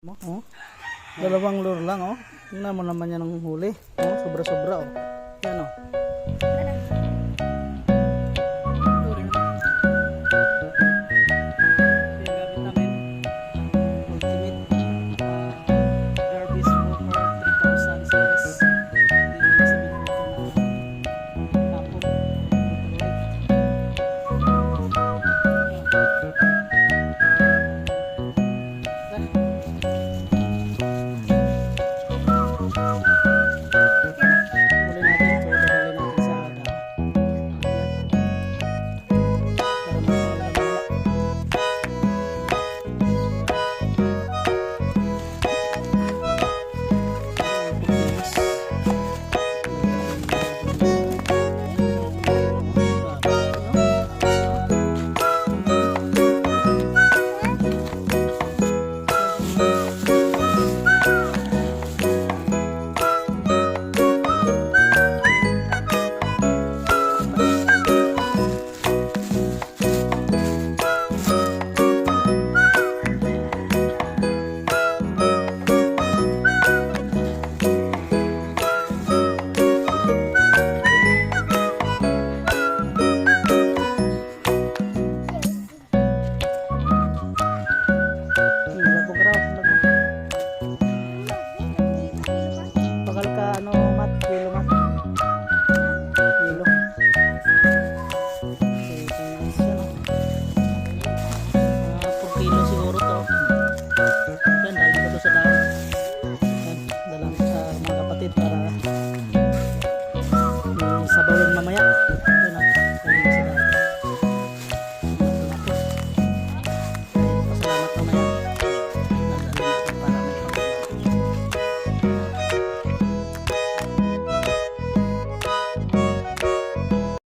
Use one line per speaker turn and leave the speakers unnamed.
mo, oh. Dalawang lure lang, oh. Tingnan mo naman yan ang huli. Oh, sobra-sobra, oh. Yan, oh. mga kapatid para